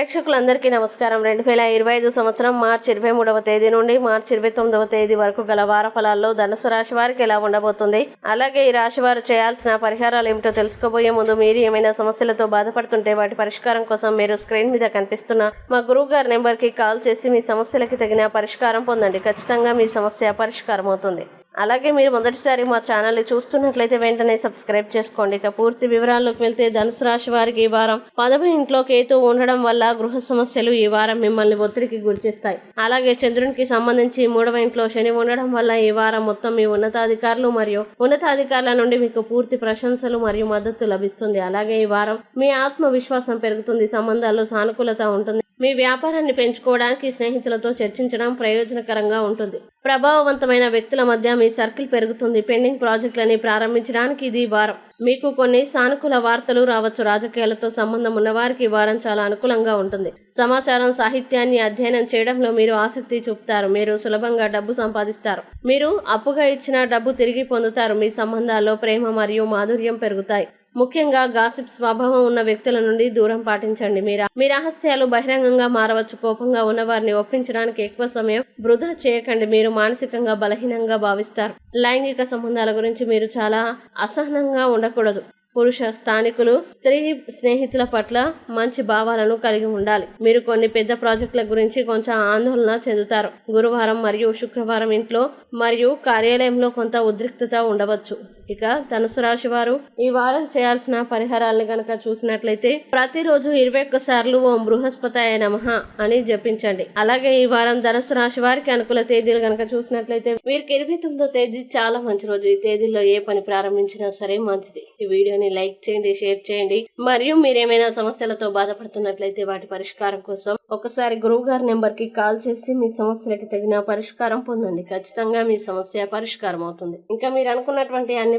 ప్రేక్షకులందరికీ నమస్కారం. రెండు వేల ఇరవై ఐదు సంవత్సరం మార్చి ఇరవై మూడవ తేదీ నుండి మార్చి ఇరవై తొమ్మిదవ తేదీ వరకు గల వార ఫలాల్లో ధనుసు రాశి వారికి ఎలా ఉండబోతుంది? అలాగే ఈ రాశి వారు చేయాల్సిన పరిహారాలు ఏమిటో తెలుసుకోబోయే ముందు మీరు ఏమైనా సమస్యలతో బాధపడుతుంటే వాటి పరిష్కారం కోసం మీరు స్క్రీన్ మీద కనిపిస్తున్న మా గురువు గారి నెంబర్కి కాల్ చేసి మీ సమస్యలకి తగిన పరిష్కారం పొందండి. ఖచ్చితంగా మీ సమస్య పరిష్కారం అవుతుంది అలాగే మీరు మొదటిసారి మా ఛానల్ని చూస్తున్నట్లయితే వెంటనే సబ్స్క్రైబ్ చేసుకోండి. ఇక పూర్తి వివరాల్లోకి వెళ్తే ధనుసు రాశి వారికి ఈ వారం పదవ ఇంట్లో కేతు ఉండడం వల్ల గృహ సమస్యలు ఈ వారం మిమ్మల్ని ఒత్తిడికి గురిచేస్తాయి. అలాగే చంద్రునికి సంబంధించి మూడవ ఇంట్లో శని ఉండడం వల్ల ఈ వారం మొత్తం మీ ఉన్నతాధికారులు మరియు ఉన్నతాధికారుల నుండి మీకు పూర్తి ప్రశంసలు మరియు మద్దతు లభిస్తుంది. అలాగే ఈ వారం మీ ఆత్మవిశ్వాసం పెరుగుతుంది. సంబంధాల్లో సానుకూలత ఉంటుంది. మీ వ్యాపారాన్ని పెంచుకోవడానికి స్నేహితులతో చర్చించడం ప్రయోజనకరంగా ఉంటుంది. ప్రభావవంతమైన వ్యక్తుల మధ్య మీ సర్కిల్ పెరుగుతుంది. పెండింగ్ ప్రాజెక్టులని ప్రారంభించడానికి ఇది వారం మీకు కొన్ని సానుకూల వార్తలు రావచ్చు. రాజకీయాలతో సంబంధం ఉన్నవారికి వారం చాలా అనుకూలంగా ఉంటుంది. సమాచారం సాహిత్యాన్ని అధ్యయనం చేయడంలో మీరు ఆసక్తి చూపుతారు. మీరు సులభంగా డబ్బు సంపాదిస్తారు. మీరు అప్పుగా ఇచ్చిన డబ్బు తిరిగి పొందుతారు. మీ సంబంధాల్లో ప్రేమ మరియు మాధుర్యం పెరుగుతాయి. ముఖ్యంగా గాసిప్ స్వభావం ఉన్న వ్యక్తుల నుండి దూరం పాటించండి. మీరు మీ రహస్యాలు బహిరంగంగా మారవచ్చు. కోపంగా ఉన్న వారిని ఒప్పించడానికి ఎక్కువ సమయం వృధా చేయకండి. మీరు మానసికంగా బలహీనంగా భావిస్తారు. లైంగిక సంబంధాల గురించి మీరు చాలా అసహనంగా ఉండకూడదు. పురుష స్థానికులు స్త్రీ స్నేహితుల పట్ల మంచి భావాలను కలిగి ఉండాలి. మీరు కొన్ని పెద్ద ప్రాజెక్టుల గురించి కొంచెం ఆందోళన చెందుతారు. గురువారం మరియు శుక్రవారం ఇంట్లో మరియు కార్యాలయంలో కొంత ఉద్రిక్తత ఉండవచ్చు. ఇక ధనుసు రాశి వారు ఈ వారం చేయాల్సిన పరిహారాలను గనక చూసినట్లయితే ప్రతిరోజు ఇరవై ఒక్క సార్లు ఓం బృహస్పతాయ నమః అని జపించండి. అలాగే ఈ వారం ధనుసు రాశి వారికి అనుకూల తేదీలు గనక చూసినట్లయితే వీరికి ఇరవై తొమ్మిదో తేదీ చాలా మంచి రోజు. ఈ తేదీలో ఏ పని ప్రారంభించినా సరే మంచిది. ఈ వీడియోని లైక్ చేయండి షేర్ చేయండి. మరియు మీరేమైనా సమస్యలతో బాధపడుతున్నట్లయితే వాటి పరిష్కారం కోసం ఒకసారి గురువు గారి నెంబర్కి కాల్ చేసి మీ సమస్యలకి తగిన పరిష్కారం పొందండి. ఖచ్చితంగా మీ సమస్య పరిష్కారం అవుతుంది ఇంకా మీరు అనుకున్నటువంటి అన్ని